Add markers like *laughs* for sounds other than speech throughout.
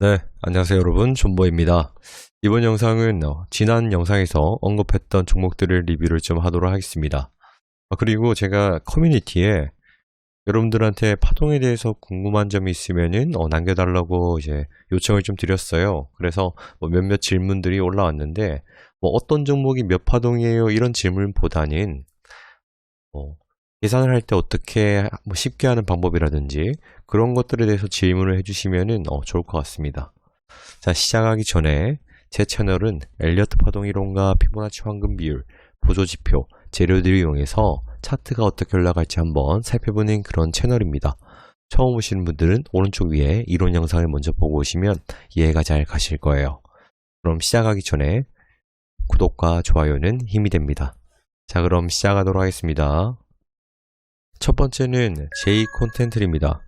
네, 안녕하세요 여러분 존보입니다. 이번 영상은 어, 지난 영상에서 언급했던 종목들을 리뷰를 좀 하도록 하겠습니다. 아, 그리고 제가 커뮤니티에 여러분들한테 파동에 대해서 궁금한 점이 있으면은 어, 남겨달라고 이제 요청을 좀 드렸어요. 그래서 뭐 몇몇 질문들이 올라왔는데 뭐 어떤 종목이 몇 파동이에요 이런 질문보다는 뭐 계산을 할 때 어떻게 뭐 쉽게 하는 방법이라든지 그런 것들에 대해서 질문을 해주시면은 어, 좋을 것 같습니다. 자, 시작하기 전에 제 채널은 엘리어트 파동 이론과 피보나치 황금 비율, 보조 지표, 재료들을 이용해서 차트가 어떻게 올라갈지 한번 살펴보는 그런 채널입니다. 처음 오시는 분들은 오른쪽 위에 이론 영상을 먼저 보고 오시면 이해가 잘 가실 거예요. 그럼 시작하기 전에 구독과 좋아요는 힘이 됩니다. 자, 그럼 시작하도록 하겠습니다. 첫 번째는 제이 콘텐트리입니다.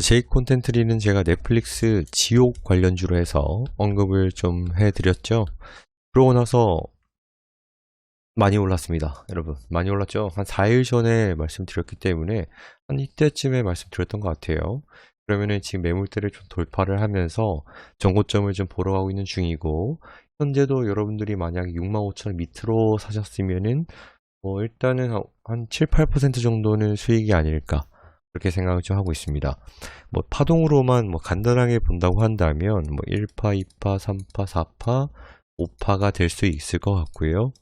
제이 콘텐트리는 제가 넷플릭스 지옥 관련주로 해서 언급을 좀 해드렸죠. 그러고 나서 많이 올랐습니다. 여러분 많이 올랐죠. 한 4일 전에 말씀드렸기 때문에 한 이때쯤에 말씀드렸던 것 같아요. 그러면은 지금 매물대를 좀 돌파를 하면서 정고점을 좀 보러 가고 있는 중이고 현재도 여러분들이 만약 65,000원 밑으로 사셨으면은 뭐 일단은 한 7, 8% 정도는 수익이 아닐까 그렇게 생각을 좀 하고 있습니다. 뭐 파동으로만 뭐 간단하게 본다고 한다면 뭐 1파, 2파, 3파, 4파, 5파가 될 수 있을 것 같고요.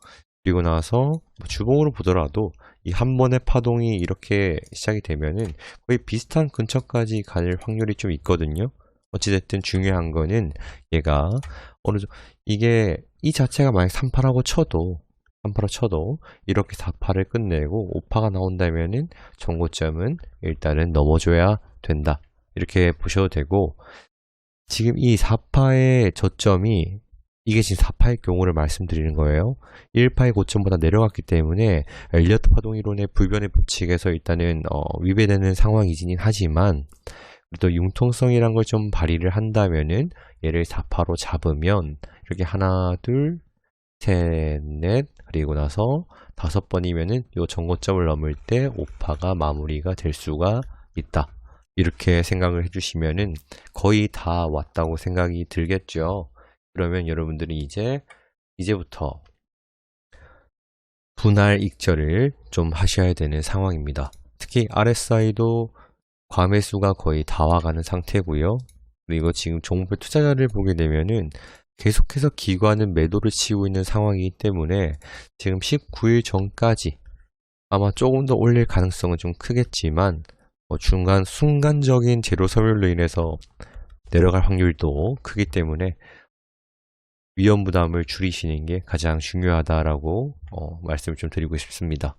그리고 나서 뭐 주봉으로 보더라도 이 한 번의 파동이 이렇게 시작이 되면은 거의 비슷한 근처까지 갈 확률이 좀 있거든요. 어찌됐든 중요한 거는 얘가 어느 정도 이게 이 자체가 만약 3파라고 쳐도 3파로 쳐도 이렇게 4파를 끝내고 5파가 나온다면은 정고점은 일단은 넘어줘야 된다. 이렇게 보셔도 되고 지금 이 4파의 저점이 이게 지금 4파의 경우를 말씀드리는 거예요. 1파의 고점보다 내려갔기 때문에 엘리어트 파동 이론의 불변의 법칙에서 일단은 어, 위배되는 상황이긴 하지만 또 융통성이란 걸 좀 발휘를 한다면은 얘를 4파로 잡으면 이렇게 하나, 둘, 셋, 넷, 그리고 나서 다섯 번이면은 요 정고점을 넘을 때 5파가 마무리가 될 수가 있다. 이렇게 생각을 해주시면은 거의 다 왔다고 생각이 들겠죠. 그러면 여러분들이 이제 이제부터 분할 익절을 좀 하셔야 되는 상황입니다. 특히 RSI도 과매수가 거의 다 와가는 상태고요. 그리고 지금 종목 투자자를 보게 되면은 계속해서 기관은 매도를 치고 있는 상황이기 때문에 지금 19일 전까지 아마 조금 더 올릴 가능성은 좀 크겠지만 뭐 중간 순간적인 재료 섬유로 인해서 내려갈 확률도 크기 때문에 위험 부담을 줄이시는 게 가장 중요하다라고 어, 말씀을 좀 드리고 싶습니다.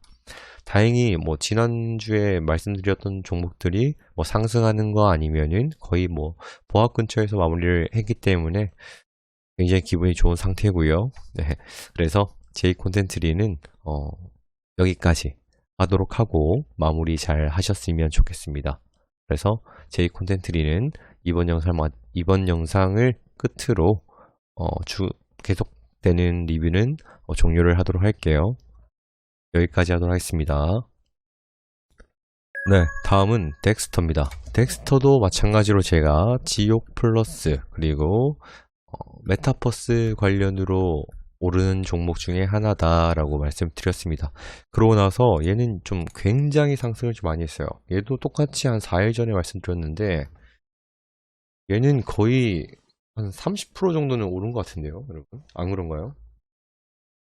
다행히 뭐 지난주에 말씀드렸던 종목들이 뭐 상승하는 거 아니면은 거의 뭐 보합 근처에서 마무리를 했기 때문에 굉장히 기분이 좋은 상태고요. *laughs* 네, 그래서 제이 콘텐츠리는 어, 여기까지 하도록 하고 마무리 잘 하셨으면 좋겠습니다. 그래서 제이 콘텐츠리는 이번 영상 이번 영상을 끝으로 어, 주 계속되는 리뷰는 어, 종료를 하도록 할게요. 여기까지 하도록 하겠습니다. 네, 다음은 덱스터입니다. 덱스터도 마찬가지로 제가 지옥 플러스 그리고 어, 메타버스 관련으로 오르는 종목 중에 하나다라고 말씀드렸습니다. 그러고 나서 얘는 좀 굉장히 상승을 좀 많이 했어요. 얘도 똑같이 한 4일 전에 말씀드렸는데 얘는 거의 한 30% 정도는 오른 것 같은데요, 여러분? 안 그런가요?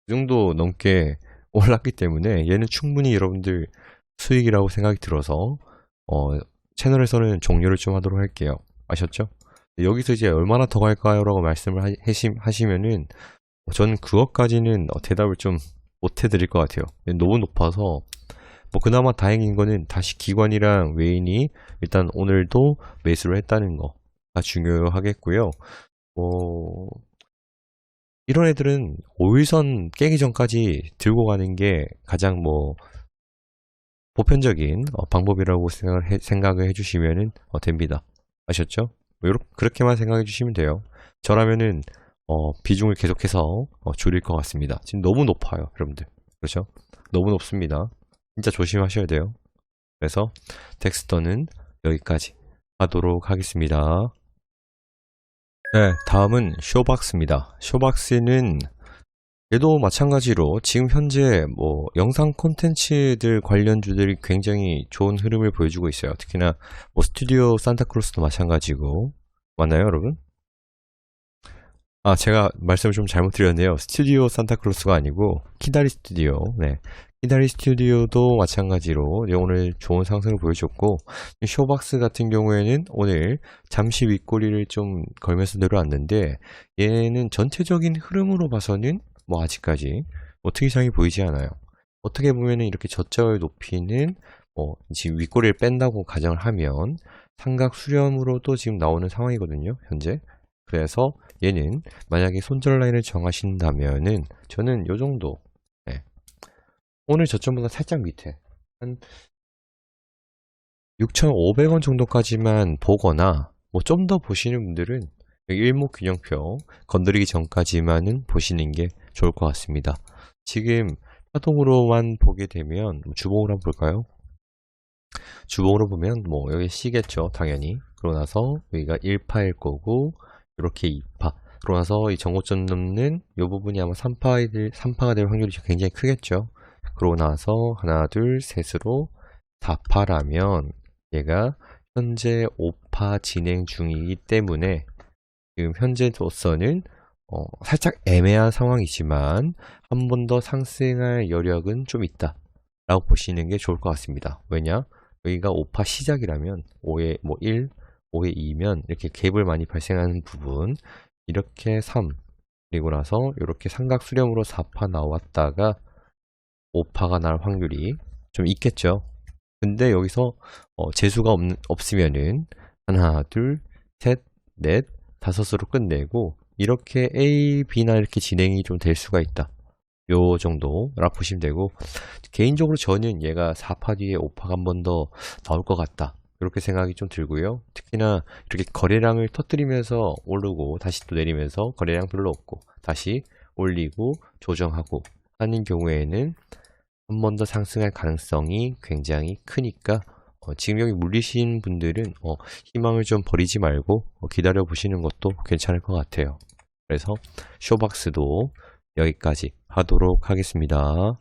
그 정도 넘게 *laughs* 올랐기 때문에 얘는 충분히 여러분들 수익이라고 생각이 들어서 어, 채널에서는 종료를 좀 하도록 할게요. 아셨죠? 여기서 이제 얼마나 더 갈까요? 라고 말씀을 하시, 면은 저는 그것까지는 어, 대답을 좀 못 해드릴 것 같아요. 너무 높아서 뭐 그나마 다행인 거는 다시 기관이랑 외인이 일단 오늘도 매수를 했다는 거가 중요하겠고요. 뭐 이런 애들은 5일선 깨기 전까지 들고 가는 게 가장 뭐 보편적인 어, 방법이라고 생각을, 해, 생각을 해주시면 어, 됩니다. 아셨죠? 뭐 그렇게만 생각해 주시면 돼요. 저라면은 어, 비중을 계속해서 어, 줄일 것 같습니다. 지금 너무 높아요, 여러분들. 그렇죠? 너무 높습니다. 진짜 조심하셔야 돼요. 그래서 텍스터는 여기까지 하도록 하겠습니다. 네, 다음은 쇼박스입니다. 쇼박스는 얘도 마찬가지로 지금 현재 뭐 영상 콘텐츠들 관련주들이 굉장히 좋은 흐름을 보여주고 있어요. 특히나 뭐 스튜디오 산타크로스도 마찬가지고 맞나요, 여러분? 아, 제가 말씀을 좀 잘못 드렸네요. 스튜디오 산타크로스가 아니고 키다리 스튜디오. 네. 키다리 스튜디오도 마찬가지로 오늘 좋은 상승을 보여줬고 이 쇼박스 같은 경우에는 오늘 잠시 윗꼬리를 좀 걸면서 내려왔는데 얘는 전체적인 흐름으로 봐서는 뭐 아직까지 뭐 특이사항이 보이지 않아요. 어떻게 보면은 이렇게 저점을 높이는 뭐 지금 윗꼬리를 뺀다고 가정을 하면 삼각 수렴으로도 지금 나오는 상황이거든요. 현재. 그래서 얘는 만약에 손절 라인을 정하신다면은 저는 요 정도 네. 오늘 저점보다 살짝 밑에 한 6,500원 정도까지만 보거나 뭐 좀 더 보시는 분들은 일목균형표 건드리기 전까지만은 보시는 게 좋을 것 같습니다. 지금 파동으로만 보게 되면 뭐 주봉으로 한번 볼까요? 주봉으로 보면 뭐 여기 C겠죠 당연히 그러고 나서 여기가 1파일 거고 이렇게 2파 그러고 나서 이 정고점 넘는 이 부분이 아마 3파가 될, 3파가 될 확률이 굉장히 크겠죠 그러고 나서 하나 둘 셋으로 4파라면 얘가 현재 5파 진행 중이기 때문에 지금 현재로서는 어, 살짝 애매한 상황이지만 한 번 더 상승할 여력은 좀 있다. 라고 보시는 게 좋을 것 같습니다. 왜냐? 여기가 5파 시작이라면 5에 뭐 1, 5에 2면 이렇게 갭을 많이 발생하는 부분. 이렇게 3 그리고 나서 이렇게 삼각 수렴으로 4파 나왔다가 5파가 날 확률이 좀 있겠죠. 근데 여기서 어, 재수가 없, 없으면은 하나 둘 셋 넷 다섯으로 끝내고 이렇게 A, B나 이렇게 진행이 좀 될 수가 있다. 요 정도라 보시면 되고 개인적으로 저는 얘가 4파 뒤에 5파가 한 번 더 나올 것 같다. 이렇게 생각이 좀 들고요. 특히나 이렇게 거래량을 터뜨리면서 오르고 다시 또 내리면서 거래량 별로 없고 다시 올리고 조정하고 하는 경우에는 한 번 더 상승할 가능성이 굉장히 크니까 어, 지금 여기 물리신 분들은 어, 희망을 좀 버리지 말고 어, 기다려 보시는 것도 괜찮을 것 같아요 그래서 쇼박스도 여기까지 하도록 하겠습니다.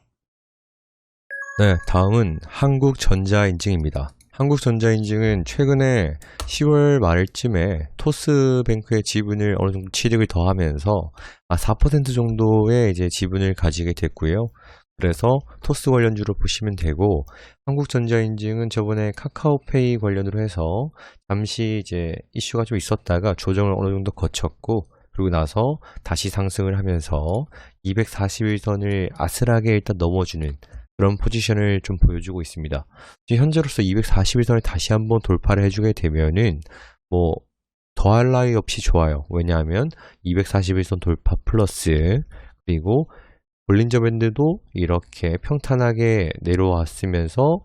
네, 다음은 한국전자인증입니다. 한국전자인증은 최근에 10월 말쯤에 토스뱅크의 지분을 어느 정도 취득을 더하면서 아, 4% 정도의 이제 지분을 가지게 됐고요. 그래서 토스 관련주로 보시면 되고 한국전자인증은 저번에 카카오페이 관련으로 해서 잠시 이제 이슈가 좀 있었다가 조정을 어느 정도 거쳤고 그리고 나서 다시 상승을 하면서 241선을 아슬하게 일단 넘어주는 그런 포지션을 좀 보여주고 있습니다. 현재로서 241선을 다시 한번 돌파를 해주게 되면은 뭐 더할 나위 없이 좋아요. 왜냐하면 241선 돌파 플러스 그리고 볼린저 밴드도 이렇게 평탄하게 내려왔으면서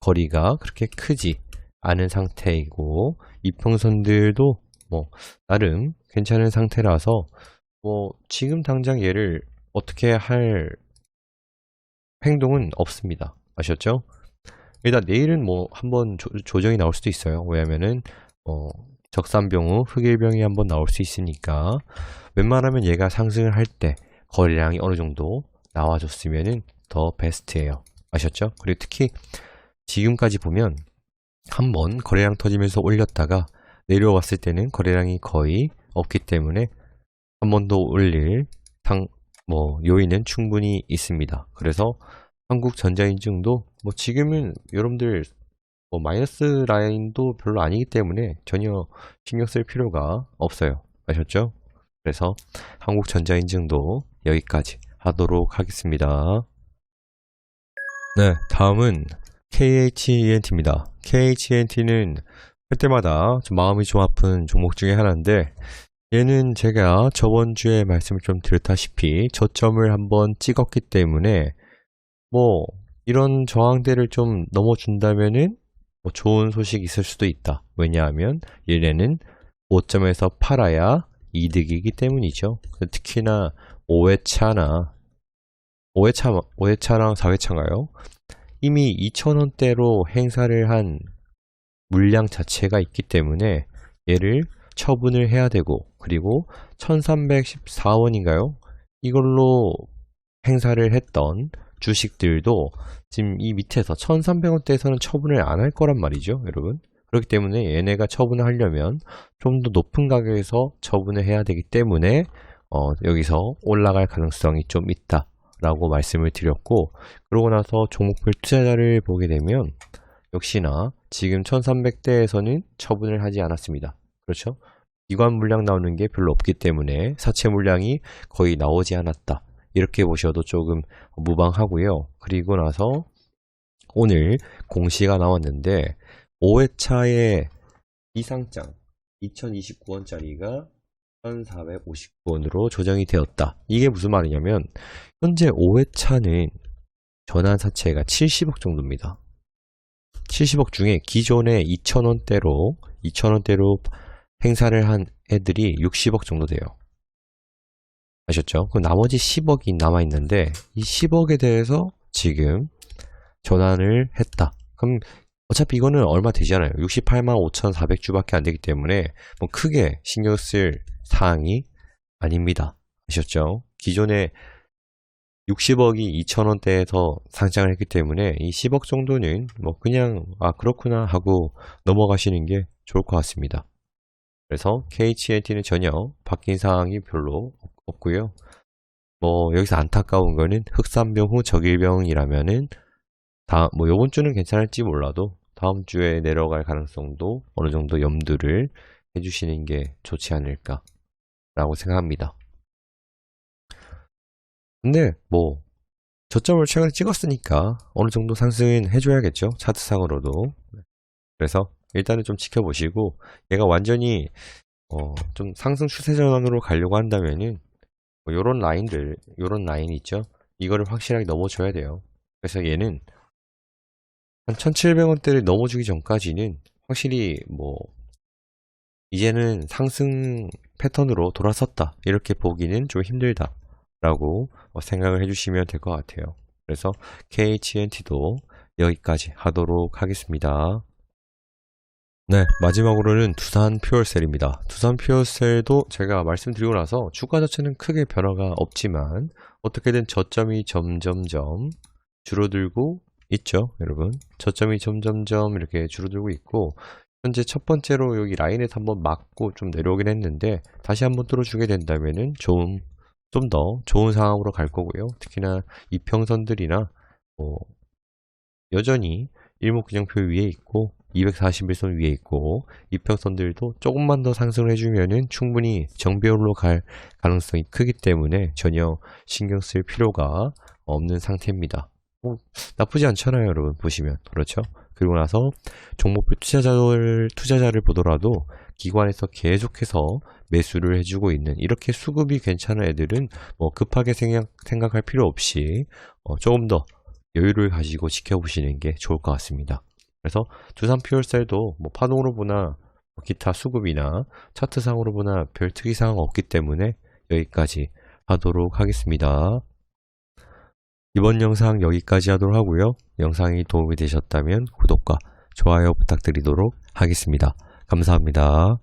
거리가 그렇게 크지 않은 상태이고 이평선들도 뭐 나름 괜찮은 상태라서 뭐 지금 당장 얘를 어떻게 할 행동은 없습니다. 아셨죠? 일단 내일은 뭐 한번 조, 정이 나올 수도 있어요. 왜냐면은 어, 적산병 후 흑일병이 한번 나올 수 있으니까 웬만하면 얘가 상승을 할 때 거래량이 어느 정도 나와줬으면은 더 베스트예요. 아셨죠? 그리고 특히 지금까지 보면 한번 거래량 터지면서 올렸다가 내려왔을 때는 거래량이 거의 없기 때문에 한 번 더 올릴 상, 뭐 요인은 충분히 있습니다. 그래서 한국 전자인증도 뭐 지금은 여러분들 뭐 마이너스 라인도 별로 아니기 때문에 전혀 신경 쓸 필요가 없어요. 아셨죠? 그래서 한국 전자인증도 여기까지 하도록 하겠습니다. 네, 다음은 KHENT입니다. KHENT는 할 때마다 좀 마음이 좀 아픈 종목 중에 하나인데 얘는 제가 저번 주에 말씀을 좀 드렸다시피 저점을 한번 찍었기 때문에 뭐 이런 저항대를 좀 넘어준다면은 뭐 좋은 소식이 있을 수도 있다. 왜냐하면 얘네는 5점에서 팔아야 이득이기 때문이죠. 특히나 5회차나 5회차, 5회차랑 4회차인가요? 이미 2,000원대로 행사를 한 물량 자체가 있기 때문에 얘를 처분을 해야 되고 그리고 1314원인가요? 이걸로 행사를 했던 주식들도 지금 이 밑에서 1300원대에서는 처분을 안 할 거란 말이죠, 여러분. 그렇기 때문에 얘네가 처분을 하려면 좀 더 높은 가격에서 처분을 해야 되기 때문에 어, 여기서 올라갈 가능성이 좀 있다 라고 말씀을 드렸고 그러고 나서 종목별 투자자를 보게 되면 역시나 지금 1300대에서는 처분을 하지 않았습니다. 그렇죠? 기관 물량 나오는 게 별로 없기 때문에 사채 물량이 거의 나오지 않았다. 이렇게 보셔도 조금 무방하고요. 그리고 나서 오늘 공시가 나왔는데 5회차의 이상장 2029원짜리가 1459원으로 조정이 되었다. 이게 무슨 말이냐면 현재 5회차는 전환 사채가 70억 정도입니다. 70억 중에 기존에 2,000원대로 2,000원대로 행사를 한 애들이 60억 정도 돼요. 아셨죠? 그 나머지 10억이 남아 있는데 이 10억에 대해서 지금 전환을 했다. 그럼 어차피 이거는 얼마 되지 않아요. 68만 5,400주밖에 안 되기 때문에 뭐 크게 신경 쓸 사항이 아닙니다. 아셨죠? 기존에 60억이 2,000원대에서 상장을 했기 때문에 이 10억 정도는 뭐 그냥 아 그렇구나 하고 넘어가시는 게 좋을 것 같습니다. 그래서 KHNT는 전혀 바뀐 사항이 별로 없고요. 뭐 여기서 안타까운 거는 흑산병 후 적일병이라면은 다 뭐 요번 주는 괜찮을지 몰라도 다음 주에 내려갈 가능성도 어느 정도 염두를 해주시는 게 좋지 않을까라고 생각합니다. 근데 뭐 저점을 최근에 찍었으니까 어느 정도 상승은 해줘야겠죠 차트상으로도. 그래서 일단은 좀 지켜보시고 얘가 완전히 어, 좀 상승 추세 전환으로 가려고 한다면은 뭐 요런 라인들 요런 라인 있죠? 이거를 확실하게 넘어줘야 돼요. 그래서 얘는 한 1700원대를 넘어주기 전까지는 확실히 뭐 이제는 상승 패턴으로 돌아섰다 이렇게 보기는 좀 힘들다 라고 생각을 해주시면 될 것 같아요 그래서 KHNT도 여기까지 하도록 하겠습니다 네, 마지막으로는 두산 퓨얼셀입니다. 두산 퓨얼셀도 제가 말씀드리고 나서 주가 자체는 크게 변화가 없지만 어떻게든 저점이 점점점 줄어들고 있죠, 여러분. 저점이 점점점 이렇게 줄어들고 있고 현재 첫 번째로 여기 라인에서 한번 막고 좀 내려오긴 했는데 다시 한번 뚫어주게 된다면은 좀 좀 더 좋은 상황으로 갈 거고요. 특히나 이평선들이나 뭐 여전히 일목균형표 위에 있고 241선 위에 있고 이평선들도 조금만 더 상승을 해주면은 충분히 정배율로 갈 가능성이 크기 때문에 전혀 신경 쓸 필요가 없는 상태입니다. 뭐, 나쁘지 않잖아요, 여러분 보시면 그렇죠? 그리고 나서 종목별 투자자를 투자자를 보더라도 기관에서 계속해서 매수를 해주고 있는 이렇게 수급이 괜찮은 애들은 뭐 급하게 생각, 생각 할 필요 없이 어, 조금 더 여유를 가지고 지켜보시는 게 좋을 것 같습니다. 그래서 두산 퓨얼셀도 뭐 파동으로 보나 뭐 기타 수급이나 차트상으로 보나 별 특이사항 없기 때문에 여기까지 하도록 하겠습니다. 이번 영상 여기까지 하도록 하고요. 영상이 도움이 되셨다면 구독과 좋아요 부탁드리도록 하겠습니다. 감사합니다.